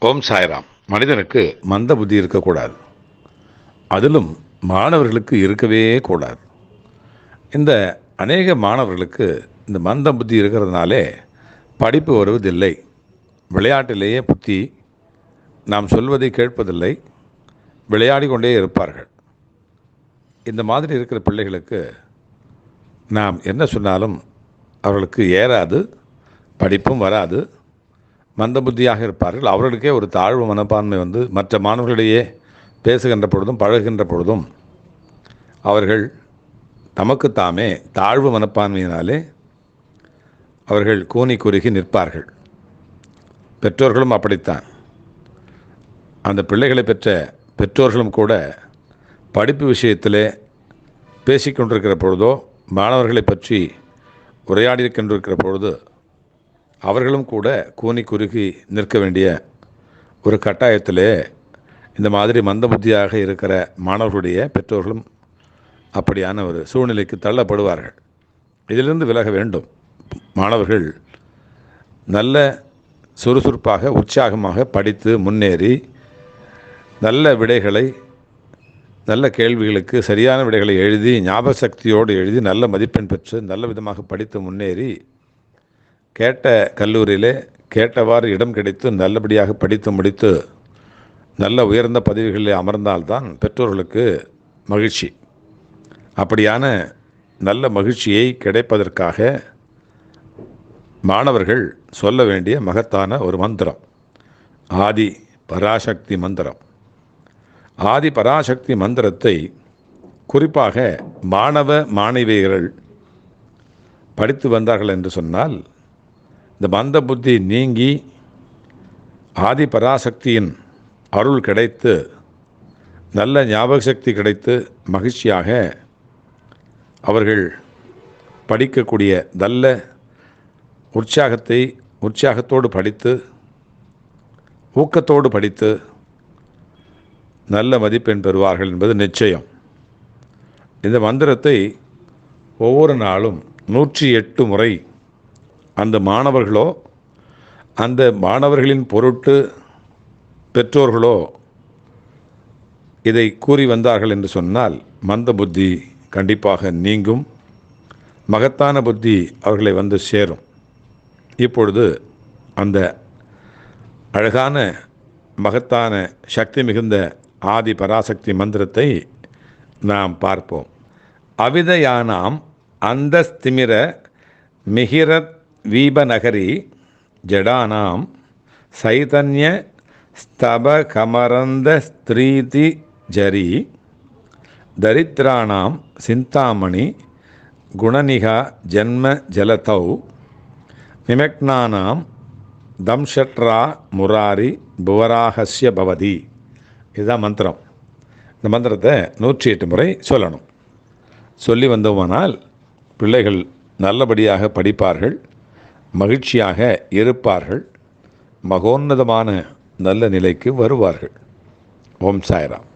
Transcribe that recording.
ஓம் சாய்ராம். மனிதனுக்கு மந்த புத்தி இருக்கக்கூடாது. அதிலும் மாணவர்களுக்கு இருக்கவே கூடாது. இந்த அநேக மாணவர்களுக்கு இந்த மந்த புத்தி இருக்கிறதுனாலே படிப்பு வருவதில்லை. விளையாட்டிலேயே புத்தி. நாம் சொல்வதை கேட்பதில்லை. விளையாடி கொண்டே இருப்பார்கள். இந்த மாதிரி இருக்கிற பிள்ளைகளுக்கு நாம் என்ன சொன்னாலும் அவர்களுக்கு ஏறாது படிப்பும் வராது. மந்த புத்தியாக இருப்பார்கள். அவர்களுக்கே ஒரு தாழ்வு மனப்பான்மை வந்து மற்ற மாணவர்களிடையே பேசுகின்ற பொழுதும் பழகுகின்ற பொழுதும் அவர்கள் தமக்கு தாமே தாழ்வு மனப்பான்மையினாலே அவர்கள் கூனி குறுகி நிற்பார்கள். பெற்றோர்களும் அப்படித்தான். அந்த பிள்ளைகளை பெற்ற பெற்றோர்களும் கூட படிப்பு விஷயத்திலே பேசிக்கொண்டிருக்கிற பொழுதோ மாணவர்களை பற்றி உரையாடி கொண்டிருக்கிற பொழுது அவர்களும் கூட கூனி குறுகி நிற்க வேண்டிய ஒரு கட்டாயத்திலே இந்த மாதிரி மந்தபுத்தியாக இருக்கிற மாணவர்களுடைய பெற்றோர்களும் அப்படியான ஒரு சூழ்நிலைக்கு தள்ளப்படுவார்கள். இதிலிருந்து விலக வேண்டும். மாணவர்கள் நல்ல சுறுசுறுப்பாக உற்சாகமாக படித்து முன்னேறி நல்ல விடைகளை நல்ல கேள்விகளுக்கு சரியான விடைகளை எழுதி ஞாபக சக்தியோடு எழுதி நல்ல மதிப்பெண் பெற்று நல்ல விதமாக படித்து முன்னேறி கேட்ட கல்லூரியிலே கேட்டவாறு இடம் கிடைத்து நல்லபடியாக படித்து முடித்து நல்ல உயர்ந்த பதவிகளில் அமர்ந்தால்தான் பெற்றோர்களுக்கு மகிழ்ச்சி. அப்படியான நல்ல மகிழ்ச்சியை கிடைப்பதற்காக மாணவர்கள் சொல்ல வேண்டிய மகத்தான ஒரு மந்திரம். ஆதி பராசக்தி மந்திரம். ஆதி பராசக்தி மந்திரத்தை குறிப்பாக மாணவ மாணவியர்கள் படித்து வந்தார்கள் என்று சொன்னால் இந்த மந்த புத்தி நீங்கி ஆதி பராசக்தியின் அருள் கிடைத்து நல்ல ஞாபக சக்தி கிடைத்து மகிழ்ச்சியாக அவர்கள் படிக்கக்கூடிய நல்ல உற்சாகத்தை உற்சாகத்தோடு படித்து ஊக்கத்தோடு படித்து நல்ல மதிப்பெண் பெறுவார்கள் என்பது நிச்சயம். இந்த மந்திரத்தை ஒவ்வொரு நாளும் நூற்றி எட்டு முறை அந்த மாணவர்களோ அந்த மாணவர்களின் பொருட்டு பெற்றோர்களோ இதை கூறி வந்தார்கள் என்று சொன்னால் மந்த புத்தி கண்டிப்பாக நீங்கும் மகத்தான புத்தி அவர்களை வந்து சேரும். இப்பொழுது அந்த அழகான மகத்தான சக்தி மிகுந்த ஆதி பராசக்தி மந்திரத்தை நாம் பார்ப்போம். அவிதயானாம் அந்தஸ்திமிர மிகிரத் வீபநகரி ஜடானாம் சைதன்ய ஸ்தபகமரந்த ஸ்திரீதி ஜரி தரித்ராணாம் சிந்தாமணி குணநிகா ஜன்ம ஜலதௌ நிமக்னானாம் தம்ஷட்ரா முராரி புவராகஸ்ய பவதி. இதுதான் மந்திரம். இந்த மந்திரத்தை நூற்றி எட்டு முறை சொல்லணும். சொல்லி வந்தோமானால் பிள்ளைகள் நல்லபடியாக படிப்பார்கள். மகிழ்ச்சியாக இருப்பார்கள். மகோன்னதமான நல்ல நிலைக்கு வருவார்கள். ஓம் சாய்ராம்.